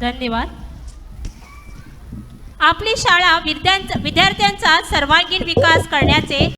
धन्यवाद. आपली शाळा विद्यांचा विद्यार्थ्यांचा सर्वांगीण विकास करण्याचे